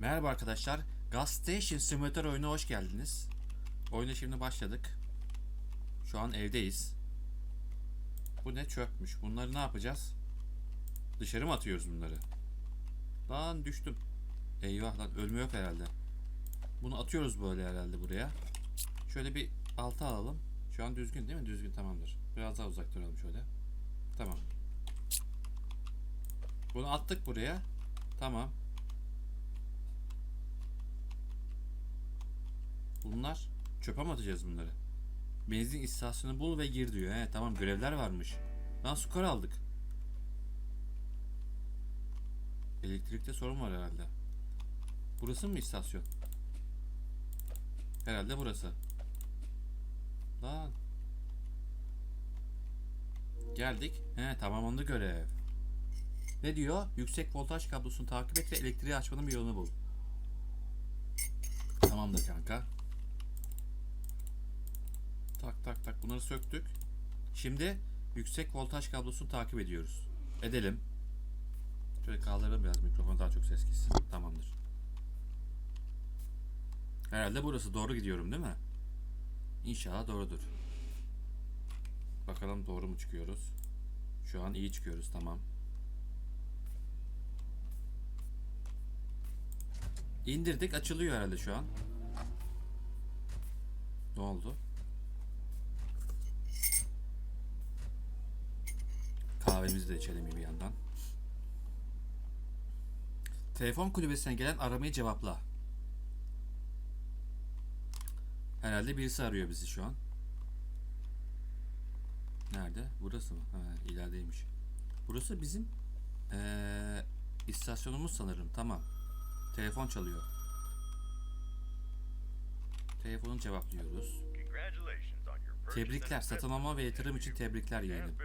Merhaba arkadaşlar. Gas Station Simulator oyuna hoş geldiniz. Oyuna şimdi başladık. Şu an evdeyiz. Bu ne çöpmüş. Bunları ne yapacağız? Dışarı mı atıyoruz bunları? Lan düştüm. Eyvah lan ölme yok herhalde. Bunu atıyoruz böyle herhalde buraya. Şöyle bir alta alalım. Şu an düzgün değil mi? Düzgün tamamdır. Biraz daha uzak duralım şöyle. Tamam. Bunu attık buraya. Tamam. Bunlar çöpe mi atacağız bunları? Benzin istasyonu bul ve gir diyor. He tamam görevler varmış. Lan skor aldık. Elektrikte sorun var herhalde. Burası mı istasyon? Herhalde burası. Lan. Geldik. He tamamlandı görev. Ne diyor? Yüksek voltaj kablosunu takip et ve elektriği açmanın bir yolunu bul. Tamamdır kanka. Tak tak tak bunları söktük. Şimdi yüksek voltaj kablosunu takip ediyoruz. Edelim. Şöyle kaldıralım biraz mikrofon daha çok ses gitsin. Tamamdır. Herhalde burası doğru gidiyorum değil mi? İnşallah doğrudur. Bakalım doğru mu çıkıyoruz? Şu an iyi çıkıyoruz tamam. İndirdik açılıyor herhalde şu an. Ne oldu? Kahvemizi de içelim bir yandan. Telefon kulübesine gelen aramayı cevapla. Herhalde birisi arıyor bizi şu an. Nerede? Burası mı? Ha, ilerideymiş. Burası bizim ee, istasyonumuz sanırım. Tamam. Telefon çalıyor. Telefonu cevaplıyoruz. Tebrikler. Satın alma ve yatırım için tebrikler yeğenim.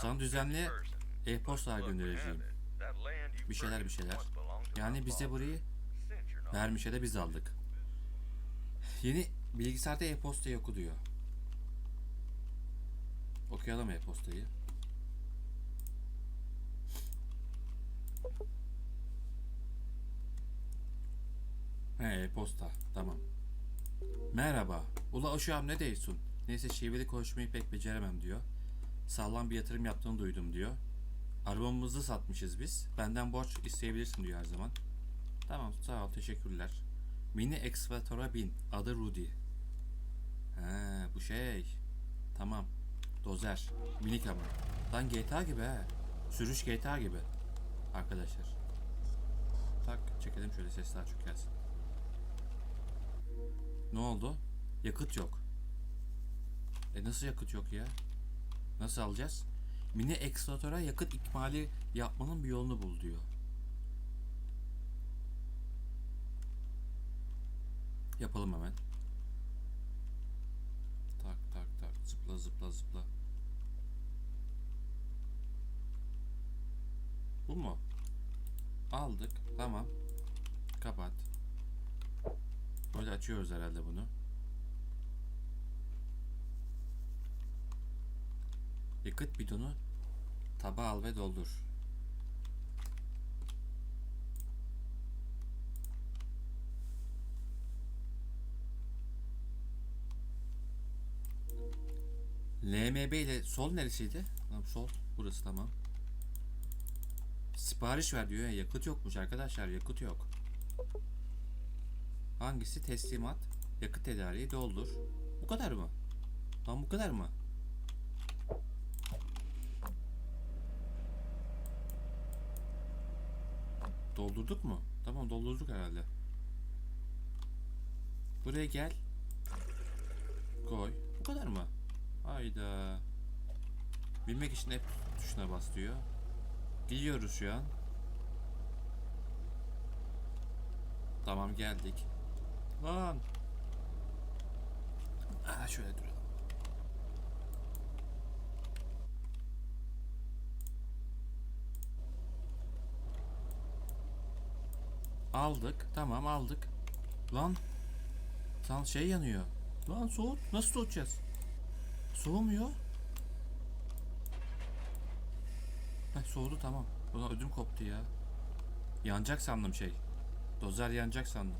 Sana düzenli e-postalar göndereceğim. Bir şeyler bir şeyler. Yani bize burayı vermişe de biz aldık. Yeni bilgisayarda e-postayı oku diyor. Okuyalım e-postayı. He e-posta. Tamam. Merhaba. Ula uşağım ne diyorsun? Neyse şiveli konuşmayı pek beceremem diyor. Sağlam bir yatırım yaptığını duydum diyor. Arabamızı satmışız biz. Benden borç isteyebilirsin diyor her zaman. Tamam sağ ol teşekkürler. Mini ekskavatora bin. Adı Rudy. He bu şey. Tamam. Dozer. Minik ama. Lan GTA gibi he. Sürüş GTA gibi. Arkadaşlar. Tak çekelim şöyle ses daha çok gelsin. Ne oldu? Yakıt yok. E nasıl yakıt yok ya? Nasıl alacağız? Mini ekskavatora yakıt ikmali yapmanın bir yolunu bul diyor. Yapalım hemen. Tak tak tak zıpla zıpla zıpla. Bu mu? Aldık. Tamam. Kapat. Böyle açıyoruz herhalde bunu. Yakıt bidonu taba al ve doldur. LMB ile sol neresiydi? Tamam sol burası tamam. Sipariş ver diyor ya yakıt yokmuş arkadaşlar yakıt yok. Hangisi teslimat? Yakıt tedariği doldur. Bu kadar mı? Lan bu kadar mı? Doldurduk mu? Tamam doldurduk herhalde. Buraya gel. Koy. Bu kadar mı? Hayda. Bilmek için hep tuşuna bas diyor. Gidiyoruz şu an. Tamam geldik. Lan. Aa, şöyle duralım. Aldık. Tamam aldık. Lan. Lan şey yanıyor. Lan soğut. Nasıl soğutacağız? Soğumuyor. Heh, soğudu tamam. Ulan ödüm koptu ya. Yanacak sandım şey. Dozer yanacak sandım.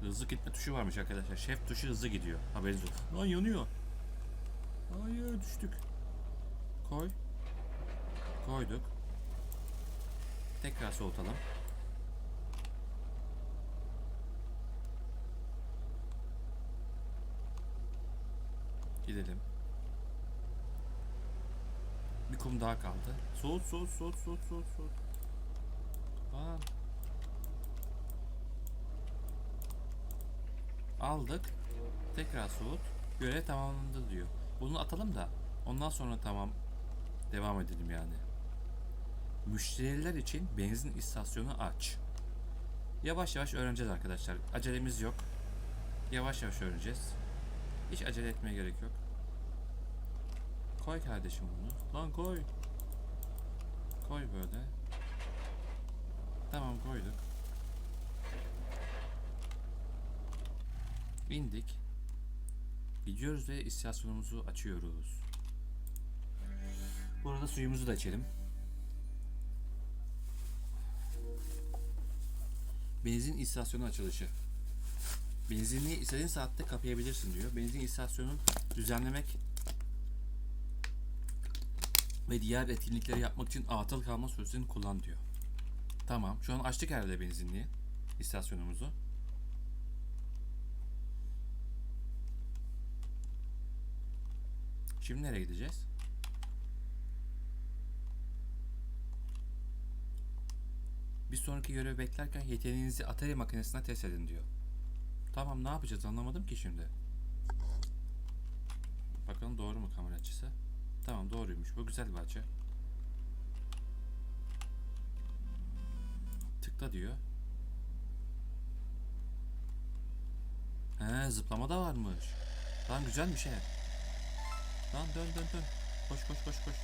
Hızlı gitme tuşu varmış arkadaşlar. Şef tuşu hızlı gidiyor. Haberiniz olsun. Lan yanıyor. Hayır düştük. Koy. Koyduk. Tekrar soğutalım. Gidelim. Bir kum daha kaldı. Soğut soğut soğut soğut soğut soğut. Aa. Aldık. Tekrar soğut. Görev tamamlandı diyor. Bunu atalım da ondan sonra tamam devam edelim yani. Müşteriler için benzin istasyonu aç. Yavaş yavaş öğreneceğiz arkadaşlar. Acelemiz yok. Yavaş yavaş öğreneceğiz. Hiç acele etmeye gerek yok. Koy kardeşim bunu. Lan koy. Koy böyle. Tamam koyduk. İndik. Gidiyoruz ve istasyonumuzu açıyoruz. Bu arada suyumuzu da içelim. Benzin istasyonu açılışı. Benzinliği istediğin saatte kapayabilirsin diyor. Benzin istasyonunu düzenlemek ve diğer etkinlikleri yapmak için atıl kalma süresini kullan diyor. Tamam. Şu an açtık herhalde benzinliği. istasyonumuzu. Şimdi nereye gideceğiz? Bir sonraki görevi beklerken yeteneğinizi Atari makinesine test edin diyor. Tamam ne yapacağız anlamadım ki şimdi. Bakalım doğru mu kamera açısı? Tamam doğruymuş. Bu güzel bir açı. Tıkla diyor. He zıplama da varmış. Lan güzelmiş he. Lan dön dön dön. Koş koş koş koş.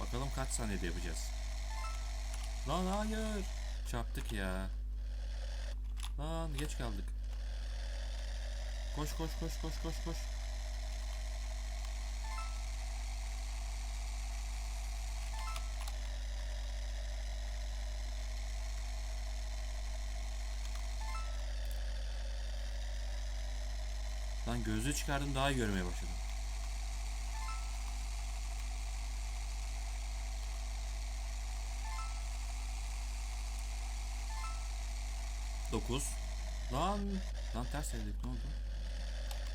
Bakalım kaç saniyede yapacağız. Lan hayır. Çarptık ya. Lan geç kaldık. Koş koş koş koş koş koş. Lan gözlüğü çıkardım daha iyi görmeye başladım. Dokuz. Lan. Lan ters evlilik ne oldu?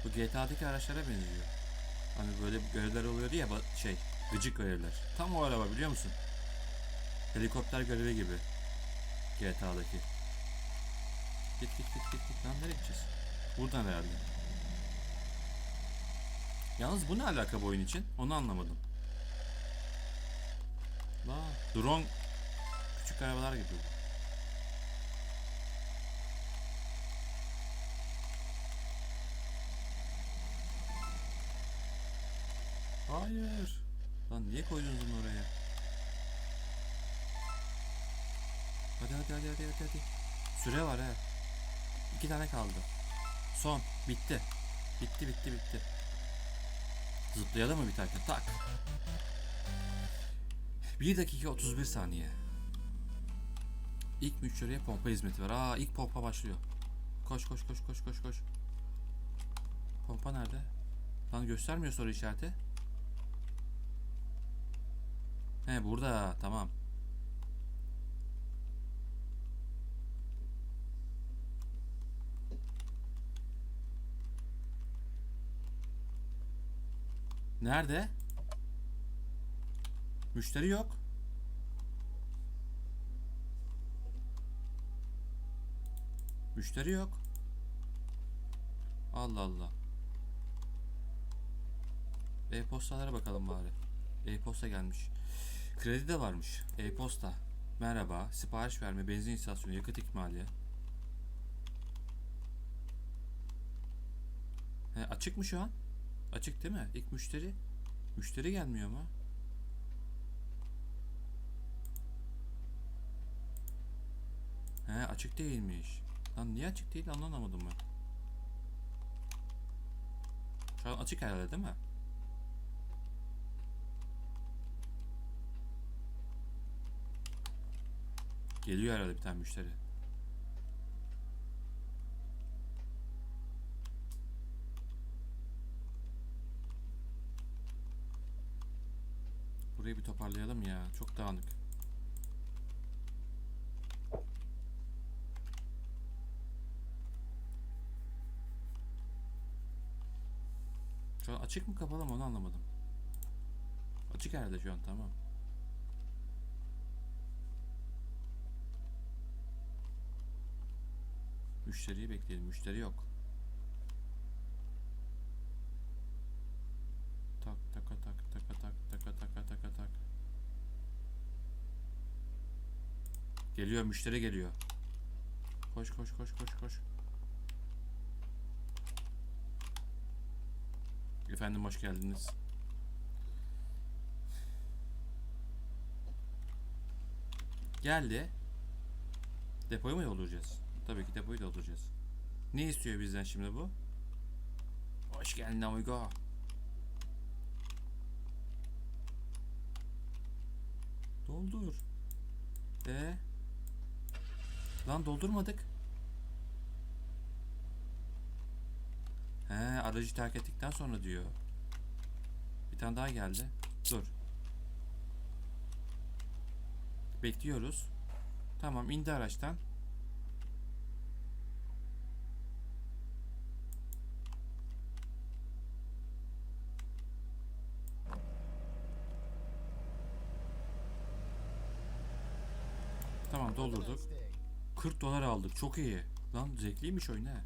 Bu GTA'daki araçlara benziyor. Hani böyle görevler oluyordu ya şey gıcık görevler. Tam o araba biliyor musun? Helikopter görevi gibi. GTA'daki. Git git git git git. Lan nereye gideceğiz? Buradan herhalde. Yalnız bu ne alaka bu oyun için? Onu anlamadım. La, drone küçük arabalar gibi. Hayır. Lan niye koydunuz bunu oraya? Hadi hadi hadi hadi hadi hadi. Süre var he. İki tane kaldı. Son. Bitti. Bitti bitti bitti. Zıplayalım mı biterken? Tak. 1 dakika 31 saniye. İlk müşteriye pompa hizmeti var. Aa ilk pompa başlıyor. Koş koş koş koş koş koş. Pompa nerede? Lan göstermiyor soru işareti. He burada tamam. Nerede? Müşteri yok. Müşteri yok. Allah Allah. E-postalara bakalım bari. E-posta gelmiş. Kredi de varmış. E-posta. Merhaba. Sipariş verme, benzin istasyonu, yakıt ikmali. He, açık mı şu an? Açık değil mi? İlk müşteri. Müşteri gelmiyor mu? He açık değilmiş. Lan niye açık değil anlamadım ben. Şu an açık herhalde değil mi? Geliyor herhalde bir tane müşteri. Burayı bir toparlayalım ya. Çok dağınık. Şu an açık mı kapalı mı onu anlamadım. Açık herhalde şu an tamam. Müşteriyi bekleyelim. Müşteri yok. Tak taka tak taka tak taka taka taka tak. Geliyor müşteri geliyor. Koş koş koş koş koş. Efendim hoş geldiniz. Geldi. Depoyu mu dolduracağız? Tabii ki depoyu dolduracağız. Ne istiyor bizden şimdi bu? Hoş geldin amigo. Doldur. E Lan doldurmadık. He aracı terk ettikten sonra diyor. Bir tane daha geldi. Dur. Bekliyoruz. Tamam indi araçtan. Tamam doldurduk. 40 dolar aldık. Çok iyi. Lan zevkliymiş oyun he.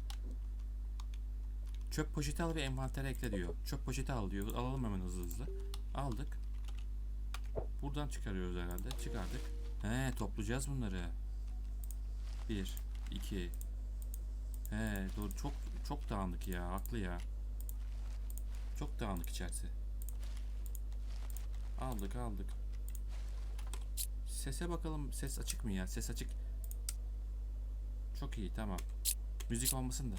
Çöp poşeti al ve envantere ekle diyor. Çöp poşeti al diyor. Alalım hemen hızlı hızlı. Aldık. Buradan çıkarıyoruz herhalde. Çıkardık. He toplayacağız bunları. 1 2 He doğru çok çok dağınık ya. Haklı ya. Çok dağınık içerisi. Aldık aldık. Sese bakalım. Ses açık mı ya? Ses açık. Çok iyi tamam. Müzik olmasın da.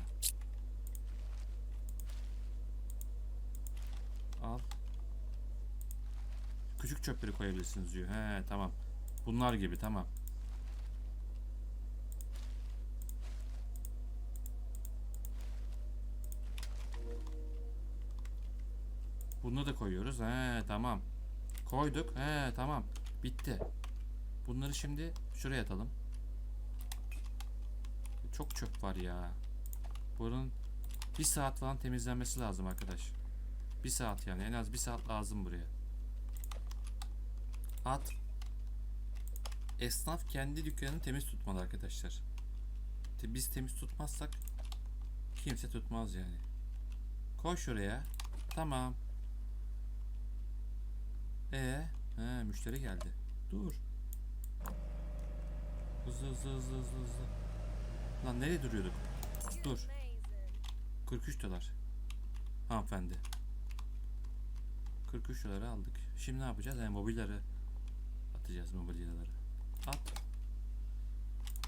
Al. Küçük çöpleri koyabilirsiniz diyor. He tamam. Bunlar gibi tamam. Bunu da koyuyoruz. He tamam. Koyduk. He tamam. Bitti. Bunları şimdi şuraya atalım. Çok çöp var ya. Buranın bir saat falan temizlenmesi lazım arkadaş. Bir saat yani en az bir saat lazım buraya. At. Esnaf kendi dükkanını temiz tutmalı arkadaşlar. Biz temiz tutmazsak kimse tutmaz yani. Koy şuraya. Tamam. Ee, he, müşteri geldi. Dur. Hızlı hızlı hızlı hızlı hızlı. Lan nereye duruyorduk? Dur. 43 dolar. Hanımefendi. 43 doları aldık. Şimdi ne yapacağız? Yani mobilyaları atacağız mobilyaları. At.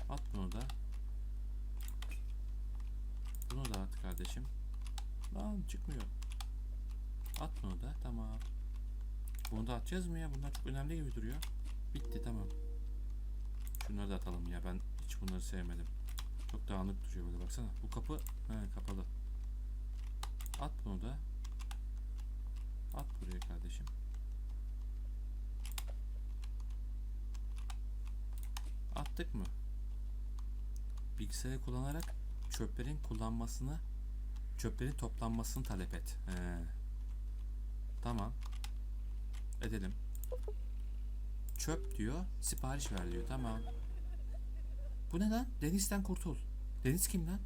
At bunu da. Bunu da at kardeşim. Lan çıkmıyor. At bunu da. Tamam. Bunu da atacağız mı ya? Bunlar çok önemli gibi duruyor. Bitti tamam. Şunları da atalım ya. Ben hiç bunları sevmedim. Çok dağınık duruyor böyle baksana. Bu kapı he, kapalı. At bunu da. At buraya kardeşim. Attık mı? Bilgisayarı kullanarak çöplerin kullanmasını, çöplerin toplanmasını talep et. He. Tamam. Edelim. Çöp diyor, sipariş ver diyor. Tamam. Bu ne lan? Deniz'den kurtul. Deniz kim lan?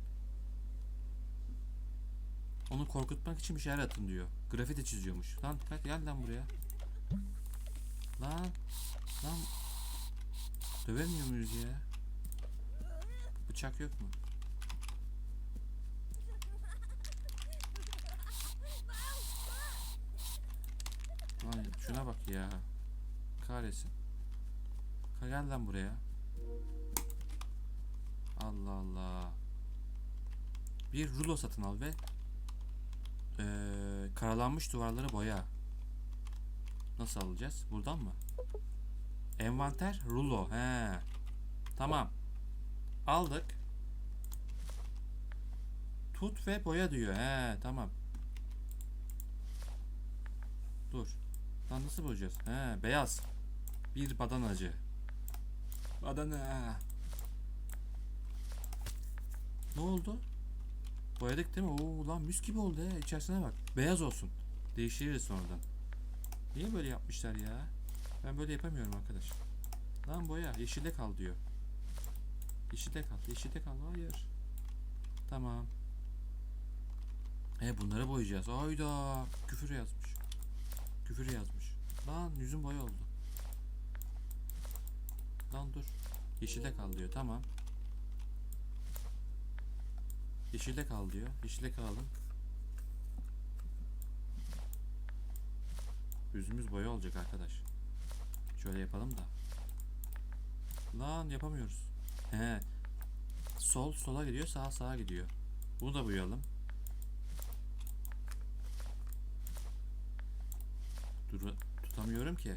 Onu korkutmak için bir şeyler atın diyor. Grafiti çiziyormuş. Lan kalk gel lan buraya. Lan. Lan. Dövemiyor muyuz ya? Bıçak yok mu? Lan şuna bak ya. Kahretsin. Ka- Gel lan buraya. Allah Allah. Bir rulo satın al ve eee, karalanmış duvarları boya. Nasıl alacağız? Buradan mı? Envanter rulo. He. Tamam. Aldık. Tut ve boya diyor. He tamam. Dur. Lan nasıl boyayacağız? He beyaz. Bir badanacı. Badana. Ne oldu? Boyadık değil mi? Oo lan mis gibi oldu he. İçerisine bak. Beyaz olsun. Değiştiririz sonradan. Niye böyle yapmışlar ya? Ben böyle yapamıyorum arkadaş. Lan boya. Yeşilde kal diyor. Yeşilde kal. Yeşilde kal. Hayır. Tamam. He bunları boyayacağız. Ayda. Küfür yazmış. Küfür yazmış. Lan yüzüm boya oldu. Lan dur. Yeşilde kal diyor. Tamam. Yeşilde kal diyor. Yeşilde kalalım. Yüzümüz boya olacak arkadaş. Şöyle yapalım da. Lan yapamıyoruz. He. Sol sola gidiyor, sağ sağa gidiyor. Bunu da boyayalım. Dur tutamıyorum ki.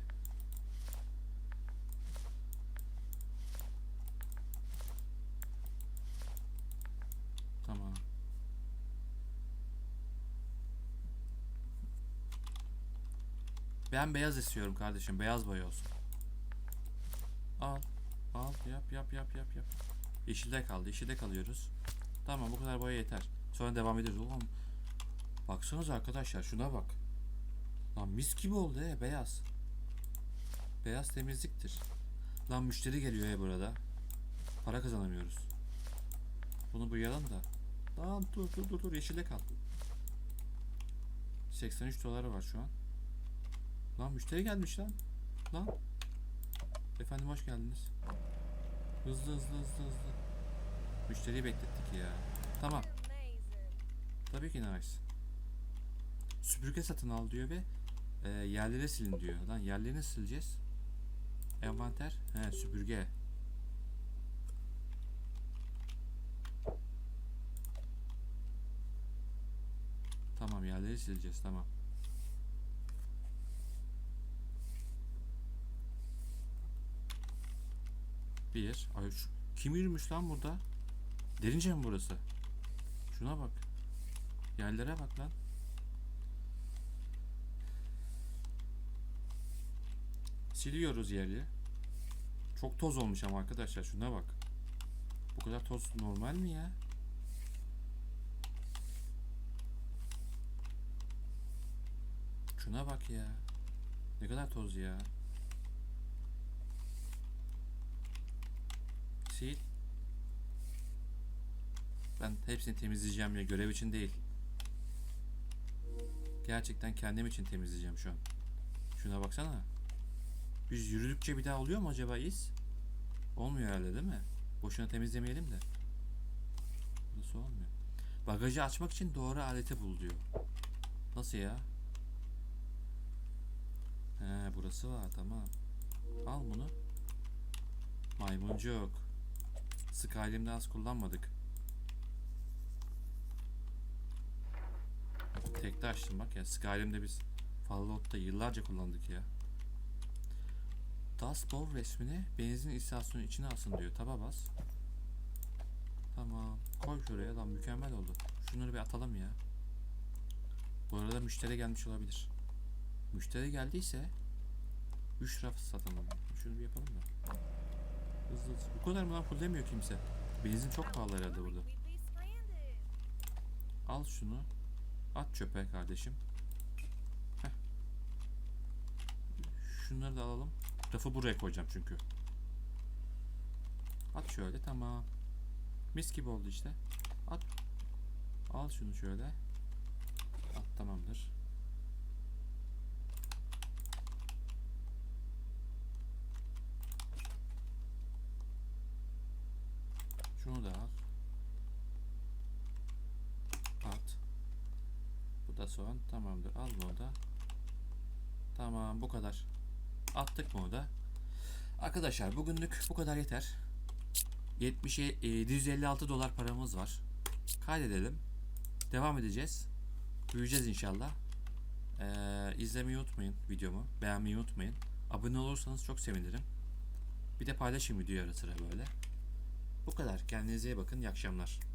Tamam. Ben beyaz istiyorum kardeşim. Beyaz boya olsun. Al. Al. Yap yap yap yap yap. Yeşilde kaldı. Yeşilde kalıyoruz. Tamam bu kadar boya yeter. Sonra devam ederiz. Oğlum. Baksanıza arkadaşlar şuna bak. Lan mis gibi oldu he beyaz. Beyaz temizliktir. Lan müşteri geliyor he burada. Para kazanamıyoruz. Bunu boyayalım da. Lan dur dur dur dur yeşilde kal. 83 doları var şu an. Lan müşteri gelmiş lan. Lan. Efendim hoş geldiniz. Hızlı hızlı hızlı hızlı. Müşteriyi beklettik ya. Tamam. Tabii ki nice. Süpürge satın al diyor ve e, yerleri silin diyor. Lan yerlerini sileceğiz. Envanter. He süpürge. Tamam yerleri sileceğiz tamam. Bir. Ay şu, kim yürümüş lan burada? Derince mi burası? Şuna bak. Yerlere bak lan. Siliyoruz yerli. Çok toz olmuş ama arkadaşlar şuna bak. Bu kadar toz normal mi ya? Şuna bak ya. Ne kadar toz ya. Sil. Ben hepsini temizleyeceğim ya görev için değil. Gerçekten kendim için temizleyeceğim şu an. Şuna baksana. Biz yürüdükçe bir daha oluyor mu acaba iz? Olmuyor herhalde değil mi? Boşuna temizlemeyelim de. Burası olmuyor. Bagajı açmak için doğru aleti bul diyor. Nasıl ya? He burası var tamam. Al bunu. Maymuncuk. Skyrim'de az kullanmadık. Tekte açtım bak ya. Skyrim'de biz Fallout'ta yıllarca kullandık ya. Dust Bowl resmini benzin istasyonu içine asın diyor. Taba bas. Tamam. Koy şuraya lan mükemmel oldu. Şunları bir atalım ya. Bu arada müşteri gelmiş olabilir. Müşteri geldiyse 3 raf satalım. Şunu bir yapalım da. Hızlı hızlı. Bu kadar mı lan fullemiyor kimse. Benzin çok pahalı herhalde burada. Al şunu. At çöpe kardeşim. Heh. Şunları da alalım. Rafı buraya koyacağım çünkü. At şöyle tamam. Mis gibi oldu işte. At. Al şunu şöyle. At tamamdır. Şunu da al. At. Bu da soğan. Tamamdır. Al bunu da. Tamam bu kadar. Attık o da? Arkadaşlar bugünlük bu kadar yeter. 70 e, 756 dolar paramız var. Kaydedelim. Devam edeceğiz. Büyüyeceğiz inşallah. Ee, izlemeyi unutmayın videomu. Beğenmeyi unutmayın. Abone olursanız çok sevinirim. Bir de paylaşın videoyu ara sıra böyle. Bu kadar. Kendinize iyi bakın. İyi akşamlar.